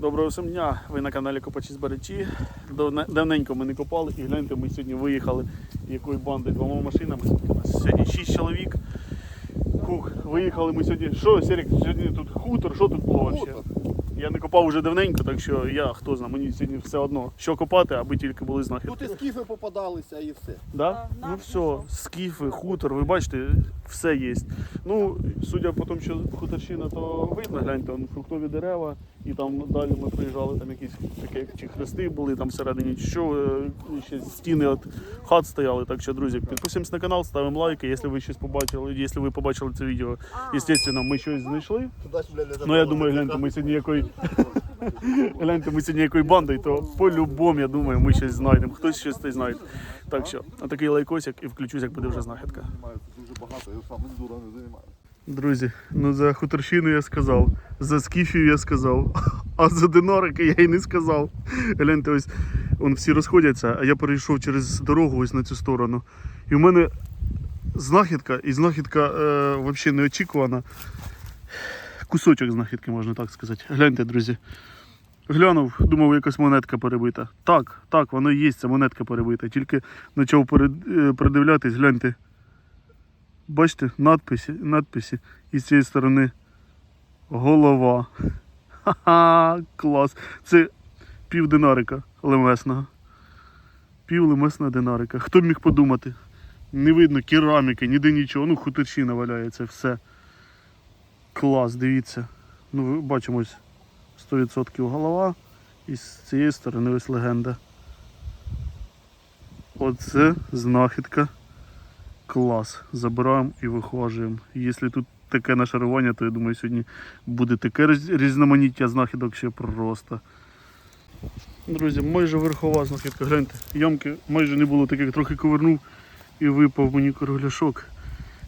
Доброго всім дня, ви на каналі Копачі Зберечі. Давне- Давненько ми не копали і гляньте, ми сьогодні виїхали якою бандою двома машинами. У нас Сьогодні 6 чоловік. Хух, виїхали ми сьогодні. Що, Серік, сьогодні тут хутор, що тут було взагалі? Я не копав вже давненько, так що я хто знає, мені сьогодні все одно, що копати, аби тільки були знахідки. Тут і скіфи попадалися і все. Да? А, Ну все, скіфи, хутор, ви бачите, все є. Ну, судя по тому, що хуторщина, то видно, гляньте, фруктові дерева, і там далі ми приїжджали, там якісь такі чи хрести були там всередині, чи що е, ще стіни від хат стояли. Так що, друзі, підписуємось на канал, ставимо лайки, якщо ви щось побачили, якщо ви побачили це відео. Звісно, ми щось знайшли. Ну я думаю, гляньте, ми сьогодні якої. Гляньте, ми сьогодні якою бандою, то по-любому, я думаю, ми щось знайдемо. Хтось щось знайде. Так що, отакий лайкосик і включусь, як буде вже знахідка. Багато, я сам ендуро не займаюся. Друзі, ну за хуторщину я сказав, за скіфів я сказав, а за динарики я й не сказав. Гляньте, ось он всі розходяться, а я перейшов через дорогу ось на цю сторону. І в мене знахідка, і знахідка е, взагалі неочікувана. Кусочок знахідки, можна так сказати. Гляньте, друзі. Глянув, думав, якась монетка перебита. Так, так, воно і є, це монетка перебита. Тільки почав е, придивлятись, гляньте. Бачите, надписи, надписи. І з цієї сторони голова. Ха-ха, клас. Це пів динарика лемесного. Пів лемесного динарика. Хто міг подумати? Не видно кераміки, ніде нічого. Ну, хуторчина валяється, все. Клас, дивіться. Ну, ви бачимо ось 100% голова. І з цієї сторони ось легенда. Оце знахідка. Клас. Забираємо і вихважуємо. Якщо тут таке нашарування, то я думаю, сьогодні буде таке різноманіття знахідок ще просто. Друзі, майже верхова знахідка. Гляньте, ямки майже не було таких, трохи ковернув і випав мені кругляшок.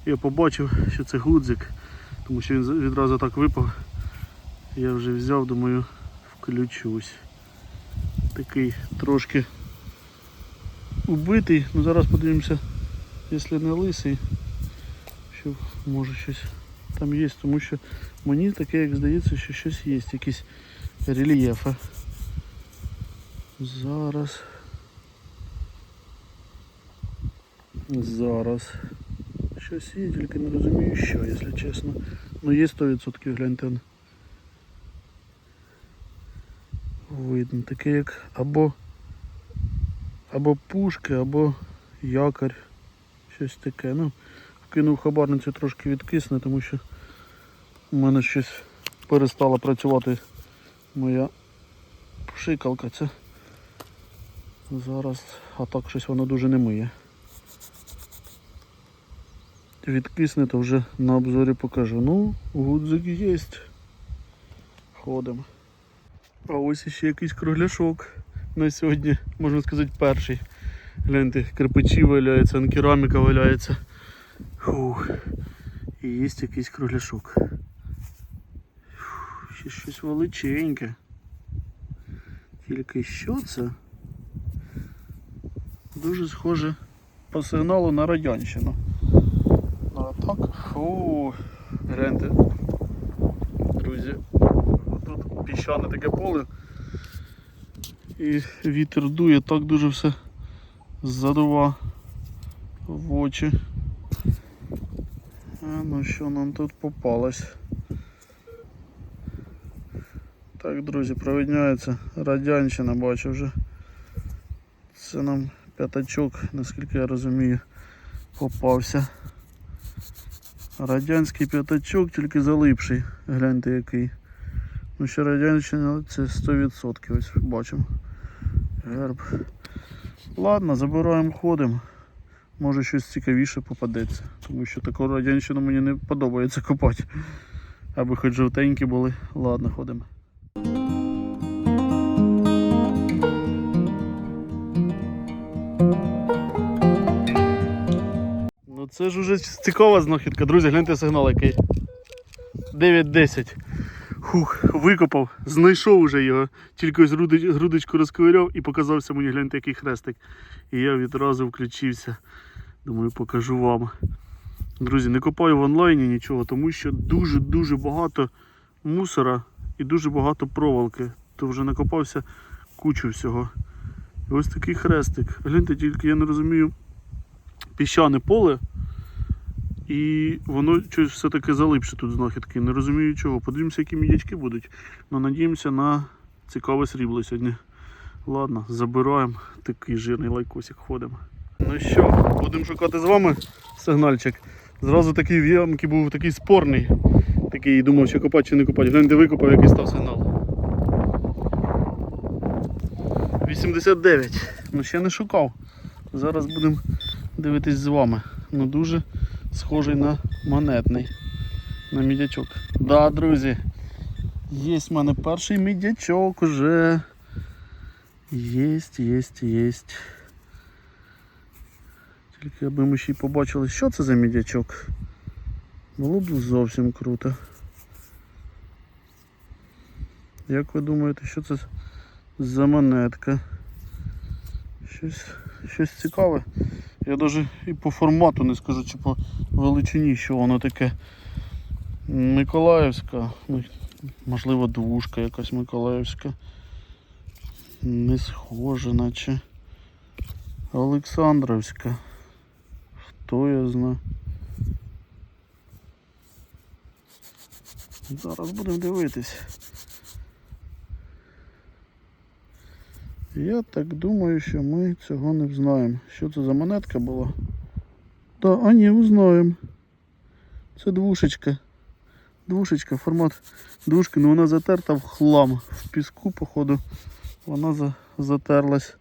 Я побачив, що це гудзик, тому що він відразу так випав. Я вже взяв, думаю, включусь. Такий трошки убитий, ну зараз подивимося якщо не лисий, що може щось там є, тому що мені таке, як здається, що щось є, якісь рельєфи. Зараз. Зараз. Щось є, тільки не розумію, що, якщо чесно. Ну є 100% гляньте. он. Видно, таке як або або пушки, або якорь. Щось таке. Ну, вкинув хабарницю трошки відкисне, тому що у мене щось перестала працювати моя пшикалка. Це зараз, а так щось воно дуже не миє. Відкисне, то вже на обзорі покажу. Ну, гудзик є. Ходимо. А ось іще якийсь кругляшок на сьогодні, можна сказати, перший. Гляньте, кирпичі валяються, он кераміка валяється. Фух. І є якийсь кругляшок. Ще щось величеньке. Тільки що це? Дуже схоже по сигналу на радянщину. Ну, А так, фу, гляньте. Друзі, тут піщане таке поле. І вітер дує, так дуже все задува в очі. А ну що нам тут попалось? Так, друзі, провідняється радянщина, бачу вже. Це нам п'ятачок, наскільки я розумію, попався. Радянський п'ятачок, тільки залипший. Гляньте який. Ну ще радянщина це 100%, ось бачимо. Герб. Ладно, забираємо, ходимо. Може щось цікавіше попадеться. Тому що таку радянщину мені не подобається копати. Аби хоч жовтенькі були. Ладно, ходимо. Ну це ж уже цікава знахідка. Друзі, гляньте сигнал який. 9-10. Хух, викопав, знайшов уже його. Тільки ось грудочку розковиряв і показався мені, гляньте, який хрестик. І я відразу включився. Думаю, покажу вам. Друзі, не копаю в онлайні нічого, тому що дуже-дуже багато мусора і дуже багато проволоки. то вже накопався кучу всього. І ось такий хрестик. Гляньте, тільки я не розумію, піщане поле. І воно щось все-таки залипше тут знахідки. Не розумію чого. Подивимося, які мідячки будуть. Ну, надіємося на цікаве срібло сьогодні. Ладно, забираємо такий жирний лайкосик ходимо. Ну що, будемо шукати з вами сигнальчик. Зразу такий в ямки був такий спорний. Такий думав, чи копати, чи не копати. Гляньте, викопав, який став сигнал. 89. Ну ще не шукав. Зараз будемо дивитись з вами. Ну дуже схожий на монетний. На мідячок. Да, друзі. Є в мене перший мідячок уже. Єсть, єсть, єсть. Тільки аби ми ще й побачили, що це за мідячок. Було б зовсім круто. Як ви думаєте, що це за монетка? Щось, щось цікаве. Я навіть і по формату не скажу, чи по величині, що воно таке. Миколаївська, ну, можливо, двушка якась Миколаївська. Не схоже, наче. Олександровська. Хто я знаю. Зараз будемо дивитись. Я так думаю, що ми цього не взнаємо. Що це за монетка була? Та, а ні, узнаємо. Це двушечка. Двушечка, формат двушки, ну вона затерта в хлам. В піску, походу, вона за, затерлась.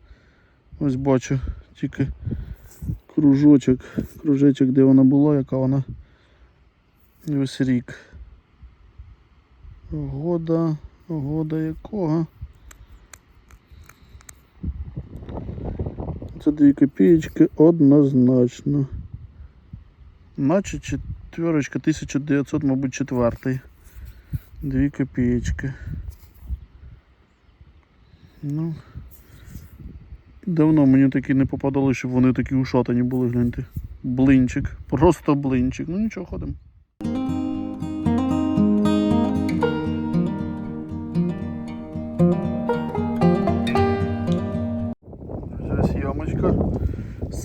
Ось бачу, тільки кружочок, кружечок, де вона була, яка вона. Ось рік. Года, года якого? Це дві копієчки однозначно. Наче четверочка 1900, мабуть, четвертий. Дві копієчки. Ну. Давно мені такі не попадали, щоб вони такі ушатані були, гляньте. Блинчик. Просто блинчик. Ну нічого ходимо.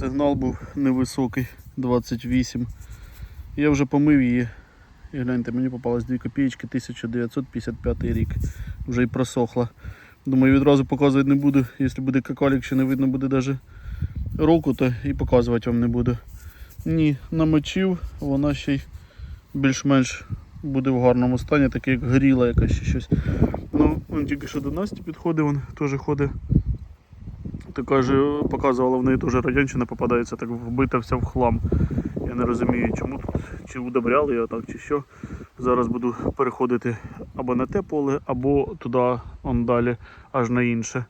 Сигнал був невисокий, 28. Я вже помив її. І гляньте, мені попалось 2 копійки 1955 рік. Вже і просохла. Думаю, відразу показувати не буду. Якщо буде какалік, ще не видно буде навіть року, то і показувати вам не буду. Ні, намочив, вона ще й більш-менш буде в гарному стані, таке як горіла якась щось. Ну, він тільки що до Насті підходив, він теж ходить. Така ж показувала в неї теж радянщина попадається, так вбита вся в хлам. Я не розумію, чому тут, чи удобряли його так, чи що. Зараз буду переходити або на те поле, або туди он далі, аж на інше.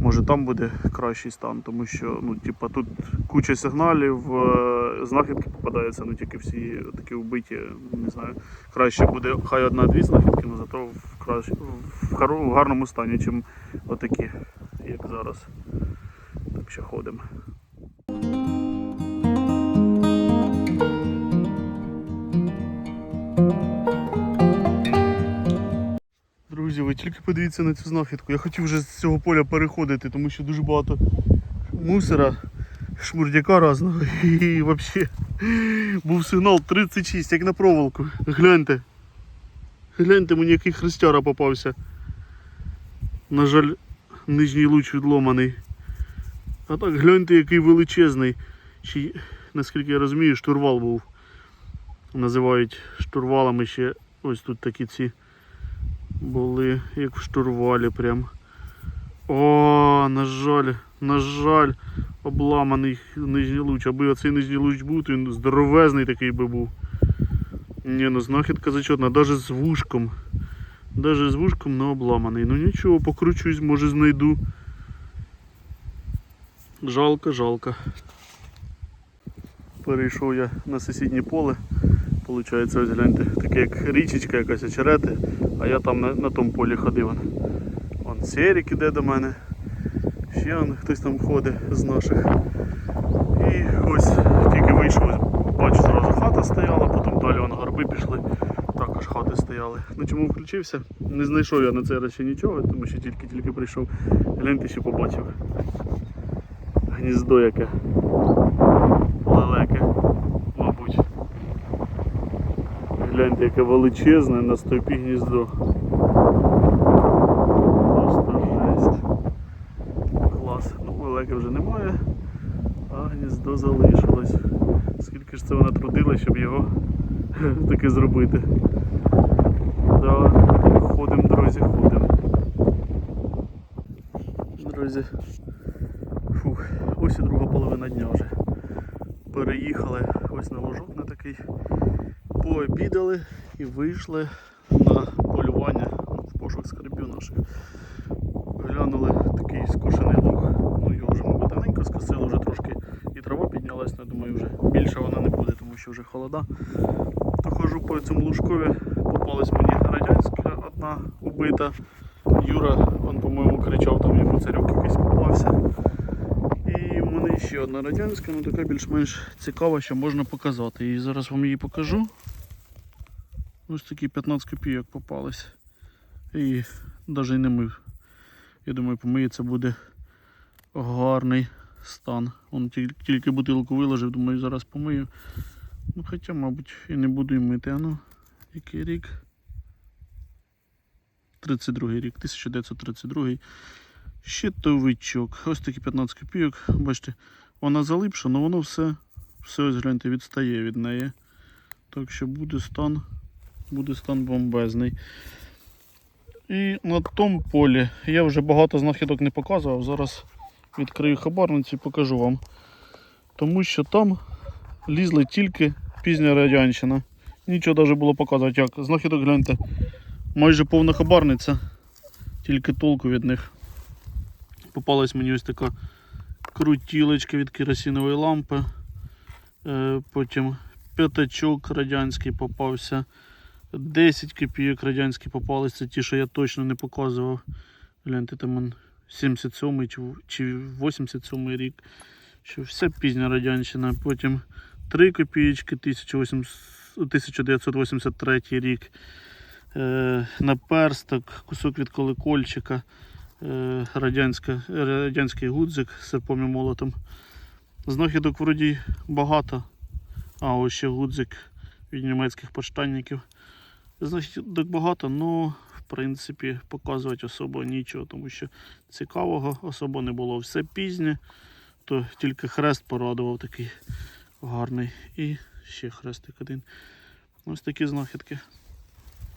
Може там буде кращий стан, тому що ну, типа, тут куча сигналів, е, знахідки попадаються, ну тільки всі такі вбиті, не знаю. Краще буде хай одна-дві знахідки, але зато в, кращ... в гарному стані, ніж отакі, як зараз. Так що ходимо. Друзі, ви тільки подивіться на цю знахідку. Я хотів вже з цього поля переходити, тому що дуже багато мусора, шмурдяка разного. І взагалі був сигнал 36, як на проволоку. Гляньте. Гляньте, мені який хрестяра попався. На жаль, нижній луч відломаний. А так гляньте, який величезний. Чи, наскільки я розумію, штурвал був. Називають штурвалами ще ось тут такі ці були, як в штурвалі прям. О, на жаль, на жаль, обламаний нижній луч. Аби оцей нижній луч був, то він здоровезний такий би був. Ні, ну знахідка зачетна, навіть з вушком. Навіть з вушком не обламаний. Ну нічого, покручусь, може знайду. Жалко, жалко. Перейшов я на сусіднє поле. Получається, ось гляньте, таке як річечка якась очерети, а я там на, на тому полі ходив. Вон Серік іде до мене. Ще он, хтось там ходить з наших. І ось тільки вийшов, бачу, зразу хата стояла, потім далі вон горби пішли, стояли. Ну чому включився? Не знайшов я на цей раз ще нічого, тому що тільки-тільки прийшов. Гляньте, що побачив. Гніздо яке. Лелеке, мабуть. Гляньте, яке величезне на стовпі гніздо. Просто жесть. Клас. Ну, лелеки вже немає, а гніздо залишилось. Скільки ж це вона трудила, щоб його таки зробити. Да, ходимо, друзі, ходимо. Друзі. Фух, ось і друга половина дня вже. Переїхали ось на ложок на такий. Пообідали і вийшли на полювання в пошук скарбів наших. Глянули такий скошений луг. Ну його вже, мабуть, давненько скосили, вже трошки і трава піднялась, я думаю, вже більше вона не буде, тому що вже холода. То хожу по цьому лужкові, попалась мені радянська одна убита. Юра, він, по-моєму, кричав, там йому царьок якийсь попався. І в мене ще одна радянська, ну така більш-менш цікава, що можна показати. І зараз вам її покажу. Ось такі 15 копійок попались. І навіть не мив. Я думаю, помиється буде гарний стан. Он тільки, тільки бутилку виложив, думаю, зараз помию. Ну хоча, мабуть, і не буду і мити. А ну, який рік? 32 рік, 1932. Щитовичок. Ось такі 15 копійок. Бачите, вона залипша, але воно все, все ось гляньте, відстає від неї. Так що буде стан, буде стан бомбезний. І на тому полі я вже багато знахідок не показував. Зараз відкрию хабарницю і покажу вам. Тому що там лізли тільки пізня радянщина. Нічого навіть було показувати. Як знахідок гляньте. Майже повна хабарниця, тільки толку від них. Попалась мені ось така крутілочка від керосинової лампи. Е, Потім п'ятачок радянський попався. 10 копійок радянські попались, це ті, що я точно не показував. Гляньте, там 77 чи чи 87 рік. Що вся пізня радянщина. Потім 3 копійки 1800 1983 рік. Е, наперсток, кусок від колокольчика, е, радянська, радянський гудзик з серпом і молотом. Знахідок вроді багато. А ось ще гудзик від німецьких поштанників. Знахідок багато, але в принципі показувати особо нічого, тому що цікавого особо не було. Все пізнє, то тільки хрест порадував такий гарний. І ще хрестик один. Ось такі знахідки.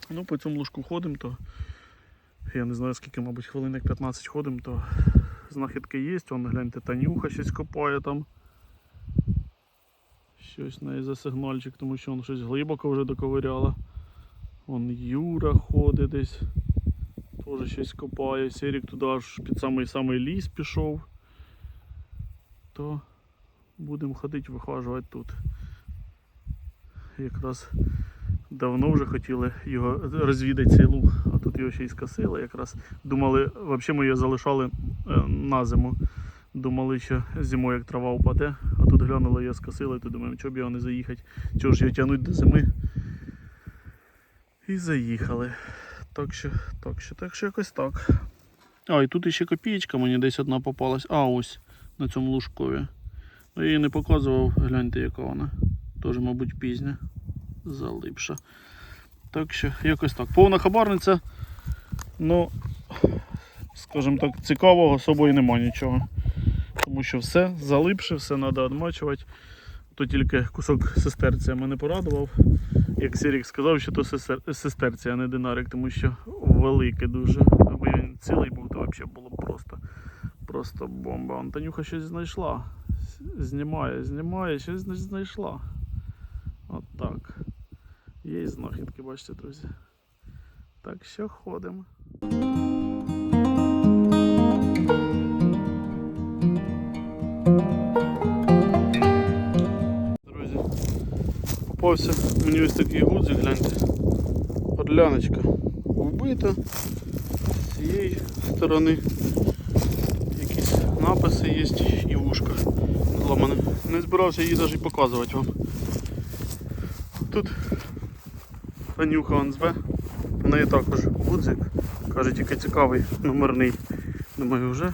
Ну, по цьому ложку ходимо, то я не знаю скільки, мабуть, хвилинок 15 ходимо, то знахідки є. Вон, гляньте, Танюха щось копає там. Щось на за сигнальчик, тому що він щось глибоко вже доковиряла. Вон Юра ходить десь. Теж щось копає. Серік туди аж під самий самий ліс пішов. То будемо ходити, вихажувати тут. Якраз давно вже хотіли його розвідати цей луг, а тут його ще й скосили. Якраз думали, взагалі ми його залишали е, на зиму. Думали, що зимою як трава впаде, а тут глянули, його скосили, то думаємо, чого б його не заїхати, чого ж його тягнуть до зими. І заїхали. Так що, так що, так що якось так. А, і тут іще копієчка мені десь одна попалась. А, ось на цьому лужкові. Ну, я її не показував, гляньте, яка вона. Теж, мабуть, пізня. Залипша. Так що, якось так. Повна хабарниця. Ну, скажімо так, цікавого особою нема нічого. Тому що все залипше, все треба відмачувати. То тільки кусок сестерція мене порадував. Як Сірік сказав, що то сестер- сестерція, а не динарик, тому що велике дуже. Аби він цілий був, то взагалі було просто, просто бомба. Антонюха щось знайшла. Знімає, знімає, щось знайшла. От так. Є і знахідки, бачите, друзі. Так що ходимо. Друзі, попався мені ось такий гудзик, гляньте. Орляночка вбита. З цієї сторони якісь написи є і вушка зламане. Не збирався її навіть показувати вам. Тут Анюха он зве В неї також гудзик. Каже, тільки цікавий, номерний. Думаю, вже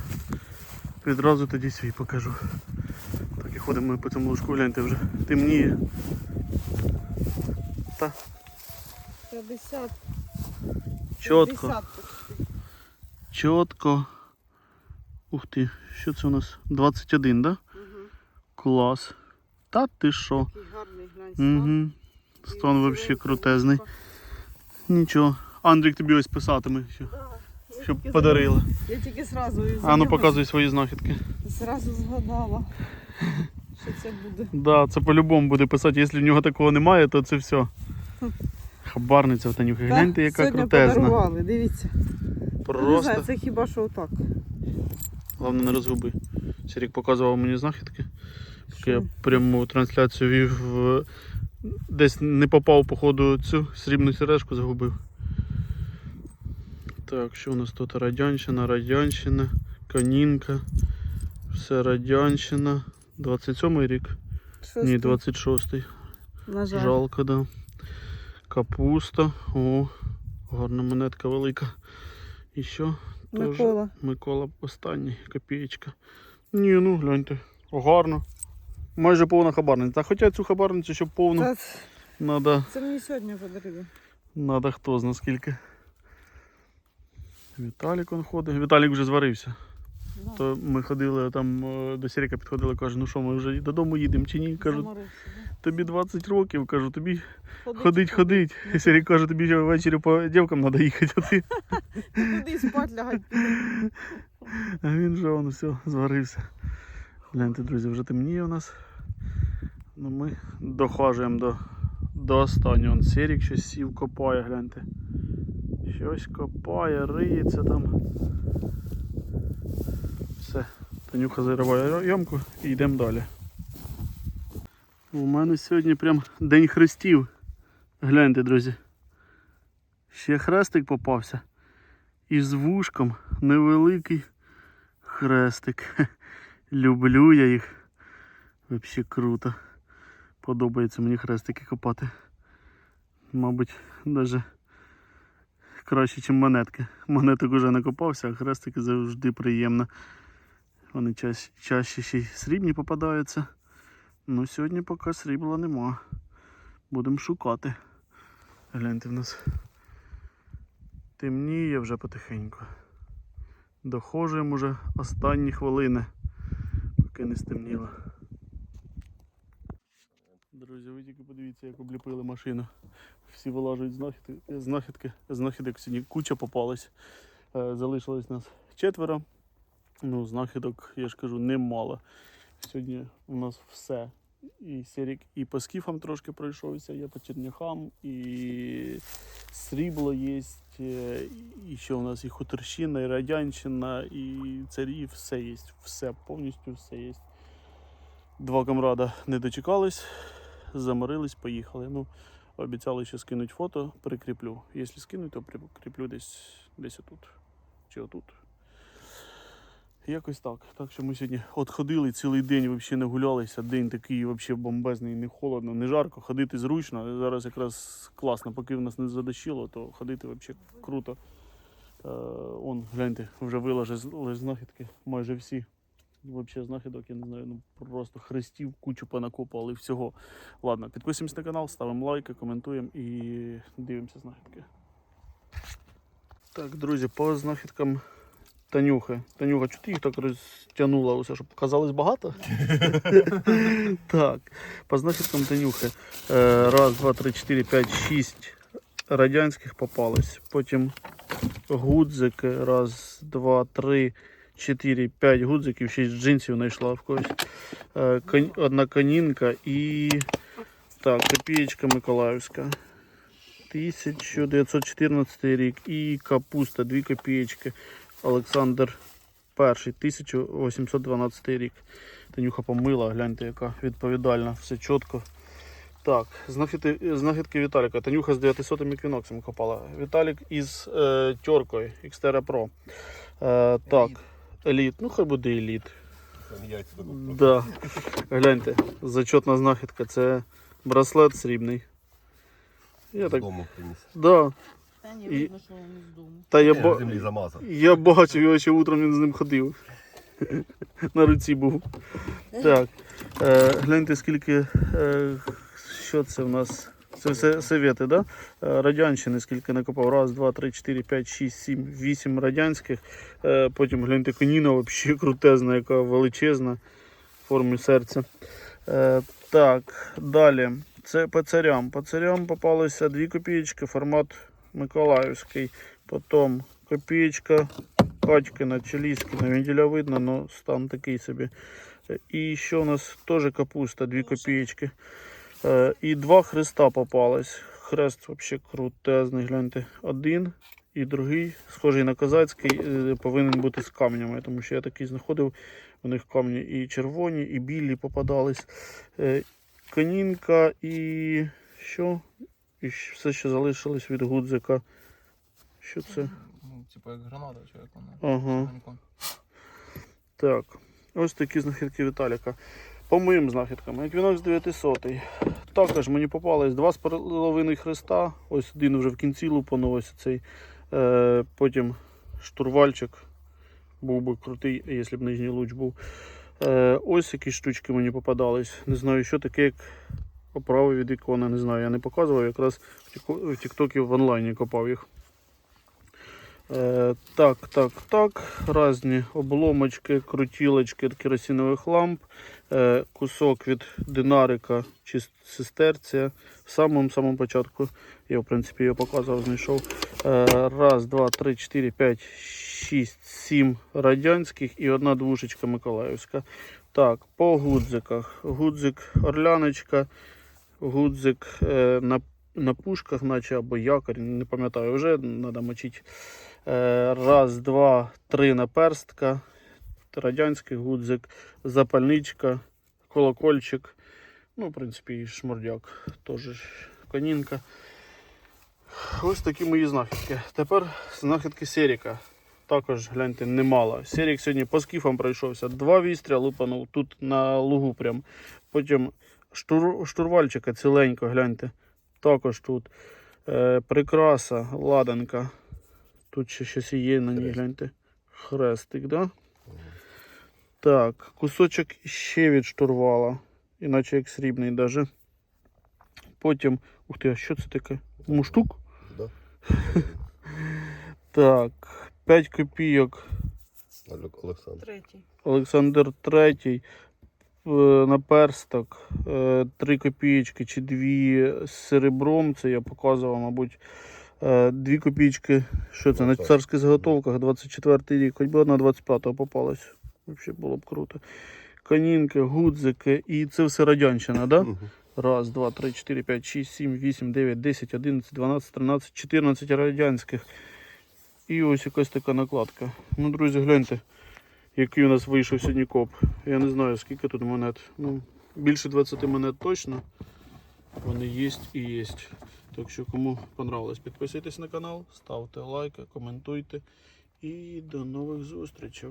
відразу тоді свій покажу. Так і ходимо ми по цьому лужку, гляньте вже темніє. Та 50. чітко, 50 почти. чітко. Ух ти, що це у нас? 21, да? Угу. Клас. Та ти що? Такий гарний глянь. Угу. Стон взагалі крутезний. Нічого. Андрік тобі ось писатиме, що. Щоб тільки подарила. Я тільки зразу із А ну показуй свої знахідки. Зразу згадала, що це буде. Да, це по-любому буде писати. Якщо в нього такого немає, то це все. Хабарниця в Танюхи. Гляньте, яка сьогодні крутезна. подарували, дивіться. Не Просто. знаю, це хіба що отак. Головне не розгуби. Сірік показував мені знахідки. Що? Я пряму трансляцію вів. е, Десь не попав, походу, цю срібну сережку загубив. Так, що у нас тут? Радянщина, Радянщина, Канінка. Все Радянщина. 27-й рік? Що Ні, 26-й. На жаль. Жалко, да. Капуста. О, гарна монетка велика. І що? Микола. Микола останній, копієчка. Ні, ну гляньте. Гарно. Майже повна хабарниця. А хоча цю хабарницю, щоб повну, Та, надо, це мені сьогодні подарили. надо хто зна скільки. Віталік он ходить. Віталік вже зварився. Да. То ми ходили там е, до Сіріка підходили, каже, ну що, ми вже додому їдемо чи ні? Кажу, Заморився, да? тобі 20 років, кажу, тобі Ходить, ходить, ходить. І Сірік каже, тобі ще ввечері по дівкам треба їхати, а ти. Куди спать лягать піде. А він же он все, зварився. Гляньте, друзі, вже темніє у нас. Ну, ми дохажуємо до, до останнього. Он Серік щось сів, копає, гляньте. Щось копає, риється там. Все. Танюха зариває ямку і йдемо далі. У мене сьогодні прям день хрестів. Гляньте, друзі. Ще хрестик попався. І з вушком невеликий хрестик. Люблю я їх. Взагалі круто. Подобається мені хрестики копати. Мабуть, навіть краще, ніж монетки. Монеток уже не копався, а хрестики завжди приємно. Вони чаще, чаще ще й срібні попадаються. Ну сьогодні поки срібла нема. Будемо шукати. Гляньте в нас. Темніє вже потихеньку. Доходжуємо вже останні хвилини, поки не стемніло. Друзі, ви тільки подивіться, як обліпили машину. Всі вилажують знахідки, знахідки. Знахідок сьогодні куча попалась. Е, Залишилось нас четверо. Ну, знахідок, я ж кажу, немало. Сьогодні у нас все. І Серік і по скіфам трошки пройшовся, я по черняхам, і срібло є, і що у нас і хуторщина, і радянщина, і царі, все є. Все, повністю все є. Два камрада не дочекались, заморились, поїхали. Ну, обіцяли ще скинуть фото, прикріплю. Якщо скинуть, то прикріплю десь, десь отут. Чи отут. Якось так. Так що ми сьогодні от ходили цілий день, взагалі не гулялися. День такий взагалі бомбезний, не холодно, не жарко. Ходити зручно. Зараз якраз класно, поки в нас не задощило, то ходити взагалі круто. Е, он, гляньте, вже виложили знахідки майже всі. Взагалі знахідок, я не знаю, ну просто хрестів, кучу понакопали всього. Ладно, підписуємось на канал, ставимо лайки, коментуємо і дивимося знахідки. Так, друзі, по знахідкам Танюхи. Танюха, чого ти їх так розтягнула усе, щоб показалось багато? так, по знахідкам Танюхи. Е, Раз, два, три, чотири, п'ять, шість радянських попалось. Потім гудзики. Раз, два, три, чотири, п'ять гудзиків, шість джинсів знайшла в когось. Е, Одна конінка і так, копієчка Миколаївська. 1914 рік і капуста, 2 копієчки. Олександр перший, 1812 рік. Танюха помила, гляньте, яка відповідальна, все чітко. Так, знахідки, знахідки Віталіка. Танюха з 900 еквіноксом копала. Віталік із е, тьоркою Xterra Pro. Е, так, еліт. Ну хай буде еліт. Да. Гляньте, зачетна знахідка. Це браслет срібний. Я так Додому приніс. Да. Та ні, І- видно, що він з дому. Та я, Я ба... землі замазав. я бачив його ще утром він з ним ходив. На руці був. Так. Е, гляньте, скільки. Е, що це в нас? Це все совєти, да? Е, Радянщини скільки накопав. Раз, два, три, чотири, п'ять, шість, сім, вісім радянських. Е, потім гляньте коніна, взагалі крутезна, яка величезна в формі серця. Е, так, далі. Це по царям. По царям попалися 2 копієчки, формат Миколаївський. Потім копієчка Катькина, Челіскіна, вентиля видно, але стан такий собі. І ще у нас теж капуста, 2 копієчки. Е, І два хреста попались. Хрест взагалі крутезний, гляньте. Один і другий, схожий на козацький, е, повинен бути з камнями, тому що я такий знаходив. У них камні і червоні, і білі попадались. Е, Конінка і що? І все, що залишилось від гудзика. Що це? Ну, типу як граната, чи як вона. Ага. Так. Ось такі знахідки Віталіка. По моїм знахідкам, Еквінокс 900. Також мені попались два з половиною хреста. Ось один вже в кінці лупанув ось цей. Е, потім штурвальчик. Був би крутий, якщо б нижній луч був. Е, ось які штучки мені попадались. Не знаю, що таке, як оправи від ікони. Не знаю, я не показував. Якраз в Тіктокі в онлайні копав їх. Е, так, так, так. Разні обломочки, крутілочки від керосинових ламп, е, кусок від динарика чи сестерція. В самому самому початку я, в принципі, його показував, знайшов. Е, раз, два, три, чотири, п'ять, шість, сім радянських і одна двушечка Миколаївська. Так, по гудзиках. Гудзик орляночка, гудзик е, на, на пушках, наче або якорь, не пам'ятаю вже, треба мочити. Е, Раз, два, три наперстка, радянський гудзик, запальничка, колокольчик. Ну, в принципі, і шмурдяк теж конінка. Ось такі мої знахідки. Тепер знахідки Серіка. Також гляньте немало. Серік сьогодні по скіфам пройшовся. Два вістря лупанув тут на лугу прям. Потім штур, штурвальчика ціленько, гляньте. Також тут. Е, прикраса, ладанка. Тут ще щось є на ній, гляньте. Хрестик, да? Так, кусочок ще від штурвала. Іначе як срібний даже. Потім. Ух ти, а що це таке? Муштук? Да? Так, 5 копійок. Олександр. Третій. Олександр III. Е, Наперсток. 3 копійки чи 2 з серебром. Це я показував, мабуть. 2 копійки. Що це? На царських заготовках 24 рік. Хоч би одна 25-го попалась. Взагалі було б круто. Конінки, гудзики. І це все радянщина, да? Раз, два, три, чотири, п'ять, шість, сім, вісім, дев'ять, десять, одинадцять, дванадцять, тринадцять, чотирнадцять радянських. І ось якась така накладка. Ну, друзі, гляньте, який у нас вийшов сьогодні коп. Я не знаю, скільки тут монет. Ну, більше 20 монет точно. Вони є і є. Так що, кому понравилось, підписуйтесь на канал, ставте лайки, коментуйте. І до нових зустрічей.